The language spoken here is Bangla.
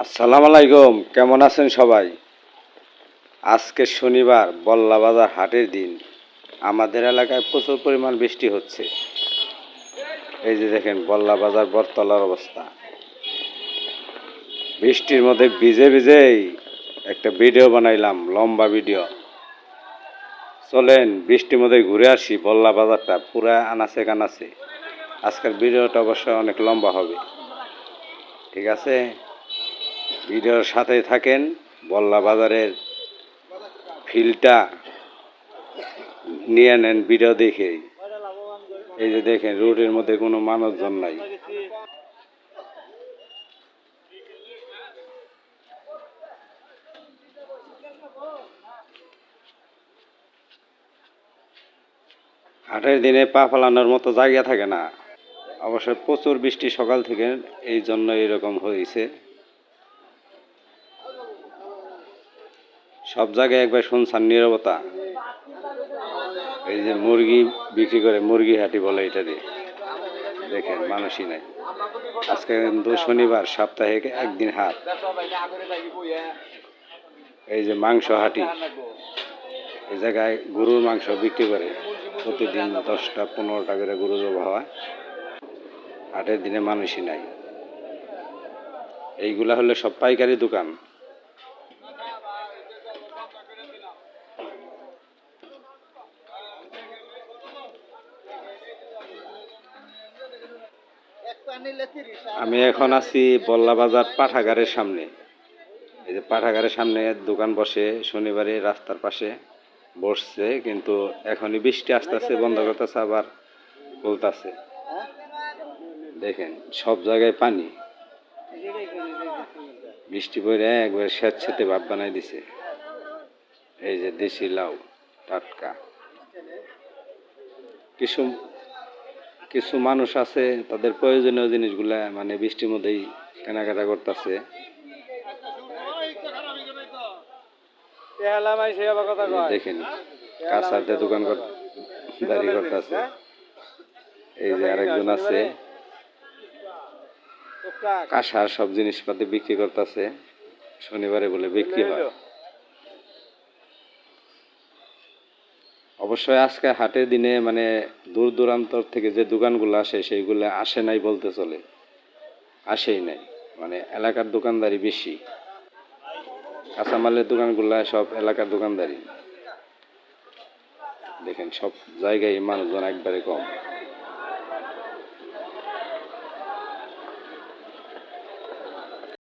আসসালামু আলাইকুম, কেমন আছেন সবাই? আজকে শনিবার বল্লা বাজার হাটের দিন। আমাদের এলাকায় প্রচুর পরিমাণ বৃষ্টি হচ্ছে। এই যে দেখেন বল্লা বাজার বরতলার অবস্থা। বৃষ্টির মধ্যে ভিজে ভিজেই একটা ভিডিও বানাইলাম, লম্বা ভিডিও। চলেন, বৃষ্টির মধ্যে ঘুরে আসি বল্লা বাজারটা পুরা আনাচে কানাচে। আজকের ভিডিওটা অবশ্য অনেক লম্বা হবে। ঠিক আছে? ভিডিওর সাথে থাকেন বল্লা বাজারের ফিলটা নিয়ে নেন ভিডিও দেখে। এই যে দেখেন, রোডের মধ্যে কোনো মানুষজন নাই। হাটের দিনে পা ফেলানোর মতো জায়গা থাকে না। অবশ্য প্রচুর বৃষ্টি সকাল থেকে এই জন্য এরকম হয়েছে। সব জায়গায় একবার শুনছান নিরবতা। এই যে মুরগি বিক্রি করে মুরগি হাটি বলে এটা দিয়ে। দেখেন, মানুষই নাই। আজকে শনিবার সাপ্তাহিক একদিন হাট। এই যে মাংস হাটি। এই জায়গায় গরুর মাংস বিক্রি করে। প্রতিদিন দশটা, পনেরোটা করে গরু জবা হয়। হাটের দিনে মানুষই নাই। এইগুলা হলে সব পাইকারি দোকান। আমি এখন আছি বল্লা বাজার পাঠাগারের সামনে। এই যে পাঠাগারের সামনে দোকান বসে, শনিবারে রাস্তার পাশে বসছে, কিন্তু এখনই বৃষ্টি আসতেছে, বন্ধ করতেছে, আবার বলতেছে দেখেন, সব জায়গায় পানি। বৃষ্টি পড়ে একবার স্বেচ্ছাতে ভাব বানাই দিছে। এই যে দেশি লাউ, টাটকা। কিছু কিছু মানুষ আছে তাদের প্রয়োজনীয় জিনিসগুলা মানে বৃষ্টির মধ্যেই কেনাকাটা করতেছে। দেখেন কাঁচাতে দোকান দাঁড়ি করতেছে। এই যে আরেকজন আছে। কাঁসার সব জিনিসপাতি বিক্রি করতেছে। শনিবারে বলে বিক্রি হয়। অবশ্যই আজকে হাটের দিনে মানে দূর দূরান্তর থেকে যে দোকানগুলো আসে, সেইগুলো আসে নাই বলতে চলে। আসেই নাই। মানে এলাকার দোকানদারি বেশি। কাঁচামালের দোকানগুলো সব এলাকার দোকানদারি। দেখেন সব জায়গায় মানুষজন একবারে কম।